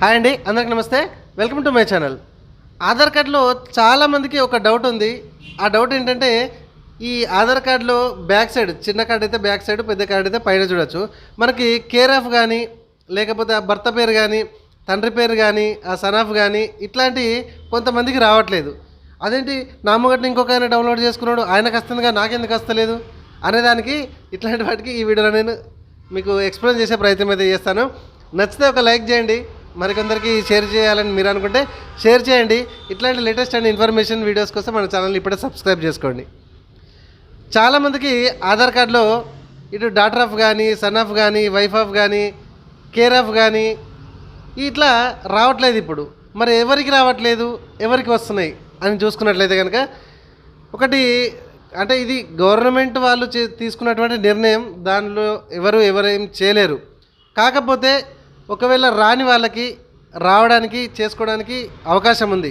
Hi అండి అందరికి నమస్తే. Welcome to my channel Aadhaar కార్డులో చాలామందికి ఒక డౌట్ ఉంది. ఆ డౌట్ ఏంటంటే ఈ ఆధార్ కార్డులో బ్యాక్ సైడ్ చిన్న కార్డు అయితే బ్యాక్ సైడ్ పెద్ద కార్డు అయితే పైన చూడొచ్చు. మనకి కేర్ ఆఫ్ కానీ లేకపోతే ఆ భర్త పేరు కానీ తండ్రి పేరు కానీ ఆ సనాఫ్ కానీ ఇట్లాంటి కొంతమందికి రావట్లేదు. అదేంటి నా ఇంకొక ఆయన డౌన్లోడ్ చేసుకున్నాడు ఆయనకు వస్తుందిగా నాకెందుకు వస్తలేదు? అనేదానికి ఇట్లాంటి వాటికి ఈ వీడియోలో నేను మీకు ఎక్స్ప్లెయిన్ చేసే ప్రయత్నం అయితే చేస్తాను. నచ్చితే ఒక లైక్ చేయండి. మరికొందరికి షేర్ చేయాలని మీరు అనుకుంటే షేర్ చేయండి. ఇట్లాంటి లేటెస్ట్ అండ్ ఇన్ఫర్మేషన్ వీడియోస్ కోసం మన ఛానల్ ఇప్పుడే సబ్స్క్రైబ్ చేసుకోండి. చాలామందికి ఆధార్ కార్డులో ఇటు డాటర్ ఆఫ్ కానీ సన్ ఆఫ్ కానీ వైఫ్ ఆఫ్ కానీ కేర్ ఆఫ్ కానీ ఇట్లా రావట్లేదు ఇప్పుడు. మరి ఎవరికి రావట్లేదు? ఎవరికి వస్తున్నాయి? అని చూసుకున్నట్లయితే కనుక ఒకటి అంటే ఇది గవర్నమెంట్ వాళ్ళు తీసుకున్నటువంటి నిర్ణయం. దానిలో ఎవరు ఎవరేం చేయలేరు. కాకపోతే ఒకవేళ రాని వాళ్ళకి రావడానికి చేసుకోవడానికి అవకాశం ఉంది.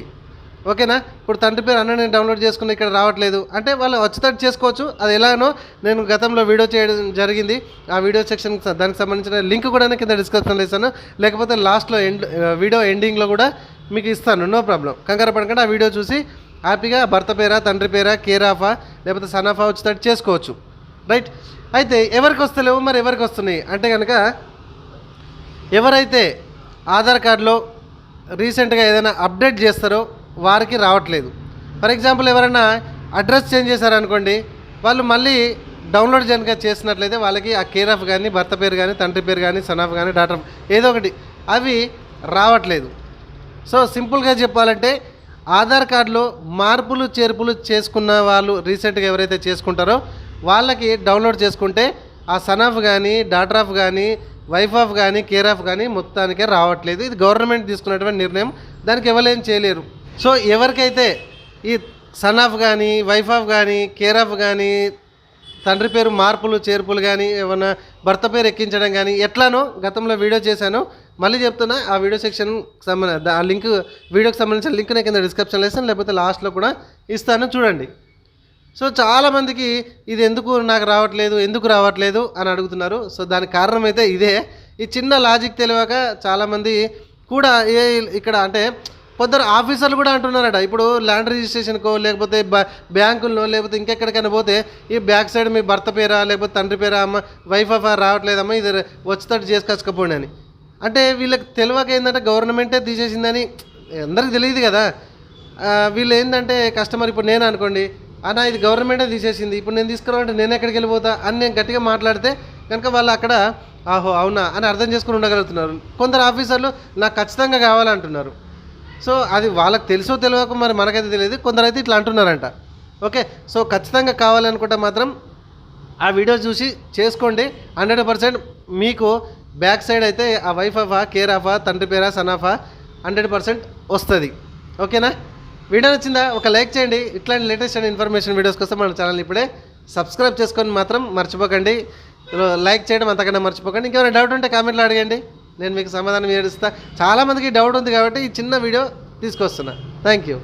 ఓకేనా? ఇప్పుడు తండ్రి పేరు అన్న నేను డౌన్లోడ్ చేసుకుని ఇక్కడ రావట్లేదు. అంటే వాళ్ళు వచ్చేటట్టు చేసుకోవచ్చు. అది ఎలానో నేను గతంలో వీడియో చేయడం జరిగింది. ఆ వీడియో సెక్షన్ దానికి సంబంధించిన లింక్ కూడా కింద డిస్క్రిప్షన్లో ఇస్తాను. లేకపోతే లాస్ట్లో ఎండ్ వీడియో ఎండింగ్లో కూడా మీకు ఇస్తాను. No problem. కంగారు పడకుండా. ఆ వీడియో చూసి హ్యాపీగా భర్త పేరా తండ్రి పేరా కేరాఫా లేకపోతే సనాఫా వచ్చేటట్టు చేసుకోవచ్చు. రైట్? అయితే ఎవరికి వస్తలేవు? మరి ఎవరికి వస్తున్నాయి? అంటే కనుక ఎవరైతే ఆధార్ కార్డులో రీసెంట్గా ఏదైనా అప్డేట్ చేస్తారో వారికి రావట్లేదు. ఫర్ ఎగ్జాంపుల్ ఎవరైనా అడ్రస్ చేంజ్ చేశారనుకోండి వాళ్ళు మళ్ళీ డౌన్లోడ్ కనుక చేసినట్లయితే వాళ్ళకి ఆ కేర్ ఆఫ్ కానీ భర్త పేరు కానీ తండ్రి పేరు కానీ సన్ ఆఫ్ కానీ డాటర్ ఏదో ఒకటి అవి రావట్లేదు. సో సింపుల్గా చెప్పాలంటే ఆధార్ కార్డులో మార్పులు చేర్పులు చేసుకున్న వాళ్ళు రీసెంట్గా ఎవరైతే చేసుకుంటారో వాళ్ళకి డౌన్లోడ్ చేసుకుంటే ఆ సన్ ఆఫ్ కానీ డాటర్ ఆఫ్ కానీ వైఫ్ ఆఫ్ కానీ కేర్ ఆఫ్ కానీ మొత్తానికే రావట్లేదు. ఇది గవర్నమెంట్ తీసుకున్నటువంటి నిర్ణయం. దానికి ఎవరేం చేయలేరు. సో ఎవరికైతే ఈ సన్ ఆఫ్ కానీ వైఫ్ ఆఫ్ కానీ కేర్ ఆఫ్ కానీ తండ్రి పేరు మార్పులు చేర్పులు కానీ ఏమన్నా భర్త పేరు ఎక్కించడం కానీ ఎట్లానో గతంలో వీడియో చేశాను. మళ్ళీ చెప్తున్నా ఆ వీడియో సెక్షన్ సంబంధ ఆ లింక్ వీడియోకి సంబంధించిన లింక్ నేను కింద డిస్క్రిప్షన్లో ఇస్తాను లేకపోతే లాస్ట్లో కూడా ఇస్తాను. చూడండి. సో చాలామందికి ఇది ఎందుకు నాకు రావట్లేదు ఎందుకు రావట్లేదు అని అడుగుతున్నారు. సో దానికి కారణం అయితే ఇదే. ఈ చిన్న లాజిక్ తెలియక చాలామంది కూడా ఏ ఇక్కడ అంటే కొందరు ఆఫీసర్లు కూడా అంటున్నారట. ఇప్పుడు ల్యాండ్ రిజిస్ట్రేషన్కో లేకపోతే బ బ్యాంకుల్లో లేకపోతే ఇంకెక్కడికైనా పోతే ఈ బ్యాక్ సైడ్ మీ భర్త పేరా లేకపోతే తండ్రి పేరా అమ్మ వైఫ్ ఆఫ్ రావట్లేదమ్మా ఇది వచ్చేటట్టు చేసుకొచ్చుకపోండి అని. అంటే వీళ్ళకి తెలియక ఏంటంటే గవర్నమెంటే తీసేసిందని అందరికి తెలియదు కదా. వీళ్ళు ఏంటంటే కస్టమర్ ఇప్పుడు నేను అనుకోండి అన్న ఇది గవర్నమెంటే తీసేసింది. ఇప్పుడు నేను తీసుకురావాలంటే నేను ఎక్కడికి వెళ్ళిపోతా అని నేను గట్టిగా మాట్లాడితే కనుక వాళ్ళు అక్కడ ఆహో అవునా? అని అర్థం చేసుకుని ఉండగలుగుతున్నారు. కొందరు ఆఫీసర్లు నాకు ఖచ్చితంగా కావాలంటున్నారు. సో అది వాళ్ళకి తెలుసో తెలియక మరి మనకైతే తెలియదు. కొందరైతే ఇట్లా అంటున్నారంట. ఓకే సో ఖచ్చితంగా కావాలనుకుంటే మాత్రం ఆ వీడియో చూసి చేసుకోండి. హండ్రెడ్ పర్సెంట్ మీకు బ్యాక్ సైడ్ అయితే ఆ వైఫ్ ఆఫా కేర్ ఆఫా తండ్రి పేరా సన్ ఆఫా హండ్రెడ్ పర్సెంట్ వస్తుంది. ఓకేనా? వీడియో నచ్చిందా? ఒక లైక్ చేయండి. ఇట్లాంటి లేటెస్ట్ అండ్ ఇన్ఫర్మేషన్ వీడియోస్ కోసం మన ఛానల్ ఇప్పుడే సబ్స్క్రైబ్ చేసుకొని మాత్రం మర్చిపోకండి. లైక్ చేయడం అంతకన్నా మర్చిపోకండి. ఇంకేమైనా డౌట్ ఉంటే కామెంట్లో అడగండి. నేను మీకు సమాధానం ఏడుస్తా చాలామందికి డౌట్ ఉంది కాబట్టి ఈ చిన్న వీడియో తీసుకొస్తున్నా. Thank you